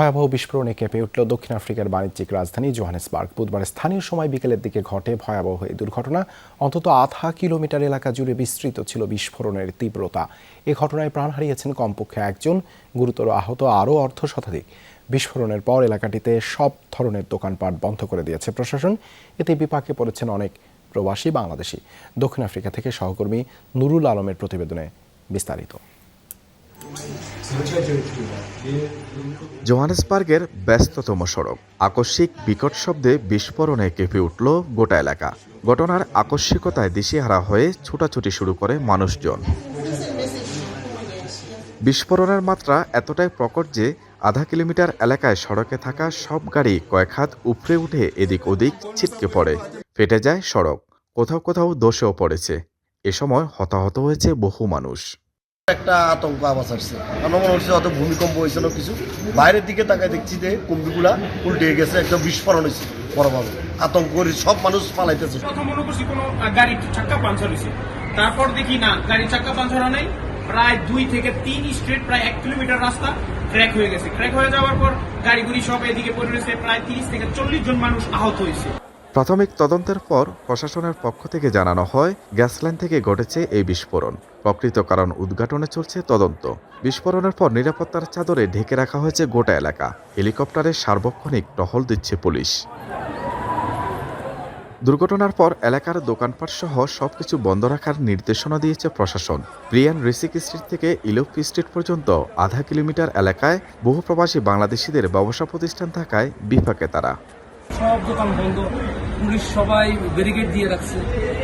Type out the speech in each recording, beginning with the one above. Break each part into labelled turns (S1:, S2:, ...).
S1: ভয়াবহ বিস্ফোরণে কেঁপে উঠল দক্ষিণ আফ্রিকার বাণিজ্যিক রাজধানী জোহানেসবার্গ। বুধবার স্থানীয় সময় বিকেলের দিকে ঘটে ভয়াবহ এই দুর্ঘটনা। অন্তত আধা কিলোমিটার এলাকা জুড়ে বিস্তৃত ছিল বিস্ফোরণের তীব্রতা। এ ঘটনায় প্রাণ হারিয়েছেন কমপক্ষে একজন, গুরুতর আহত আরও অর্ধ শতাধিক। বিস্ফোরণের পর এলাকাটিতে সব ধরনের দোকানপাট বন্ধ করে দিয়েছে প্রশাসন। এতে বিপাকে পড়েছেন অনেক প্রবাসী বাংলাদেশি। দক্ষিণ আফ্রিকা থেকে সহকর্মী নুরুল আলমের প্রতিবেদনে বিস্তারিত।
S2: জোহানেসবার্গের ব্যস্ততম সড়ক। আকস্মিক বিকট শব্দে বিস্ফোরণে কেঁপে উঠল গোটা এলাকা। ঘটনার আকস্মিকতায় দিশেহারা হয়ে ছুটাছুটি শুরু করে মানুষজন। বিস্ফোরণের মাত্রা এতটাই প্রকট যে আধা কিলোমিটার এলাকায় সড়কে থাকা সব গাড়ি কয়েক হাত উপড়ে উঠে এদিক ওদিক ছিটকে পড়ে। ফেটে যায় সড়ক। কোথাও কোথাও দোষেও পড়েছে। এ সময় হতাহত হয়েছে বহু মানুষ।
S3: একটা আতঙ্ক আবাস আসছে। আমার মনে হচ্ছে অত ভূমিকম্প হয়েছে না কিছু। বাইরের দিকে তাকায় দেখছি যে কুম্বিগুলা উল্টে গেছে, একদম বিস্ফোরণ হয়েছে বড়ভাবে আতঙ্ক সব মানুষ পালাইতেছে।
S4: প্রথম মনে করছি কোনো গাড়ির চাক্কা পাঞ্চার হয়েছে। তারপর দেখি না গাড়ির চাক্কা পাঞ্চার হয় নাই। প্রায় দুই থেকে তিন স্ট্রিট প্রায় এক কিলোমিটার রাস্তা ক্র্যাক হয়ে গেছে। ক্র্যাক হয়ে যাওয়ার পর গাড়িগুলি সব এদিকে পড়ে রয়েছে। প্রায় তিরিশ থেকে চল্লিশ জন মানুষ আহত হয়েছে।
S2: প্রাথমিক তদন্তের পর প্রশাসনের পক্ষ থেকে জানানো হয় গ্যাস লাইন থেকে ঘটেছে এই বিস্ফোরণ। প্রকৃত কারণ উদ্ঘাটনে চলছে তদন্ত। বিস্ফোরণের পর নিরাপত্তার চাদরে ঢেকে রাখা হয়েছে গোটা এলাকা। হেলিকপ্টারে সার্বক্ষণিক টহল দিচ্ছে পুলিশ। দুর্ঘটনার পর এলাকার দোকানপাট সহ সবকিছু বন্ধ রাখার নির্দেশনা দিয়েছে প্রশাসন। প্রিয়ান ঋষিক স্ট্রিট থেকে ইলোপ স্ট্রিট পর্যন্ত আধা কিলোমিটার এলাকায় বহু প্রবাসী বাংলাদেশিদের ব্যবসা প্রতিষ্ঠান থাকায় বিপাকে তারা।
S5: সব দোকান বন্ধ। পুলিশ সবাই ব্যারিকেড দিয়ে রাখছে,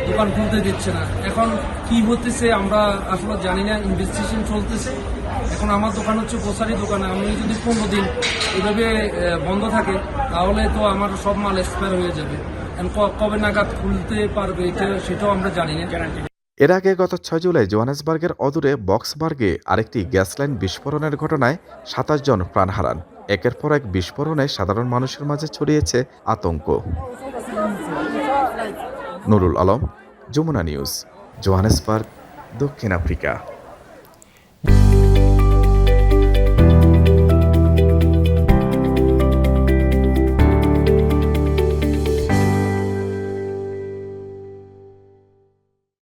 S5: দোকান খুলতে দিচ্ছে না। এখন কি হতেছে আমরা আসলে জানি না ইনভেস্টিগেশন চলতেছে। এখন আমার দোকান হচ্ছে গ্রোসারি দোকান, আমি যদি পনেরো দিন এভাবে বন্ধ থাকে, তাহলে তো আমার সব মাল এক্সপায়ার হয়ে যাবে। কবে নাগাদ খুলতে পারবে এটা, সেটাও আমরা জানি না।
S2: এর আগে গত ছয় জুলাই জোহানেসবার্গের অদূরে বক্সবার্গে আরেকটি গ্যাস লাইন বিস্ফোরণের ঘটনায় সাতাশ জন প্রাণ হারান। একের পর এক বিস্ফোরণে সাধারণ মানুষের মাঝে ছড়িয়েছে আতঙ্ক। নুরুল আলম যমুনা নিউজ জোহানেসবার্গ দক্ষিণ আফ্রিকা।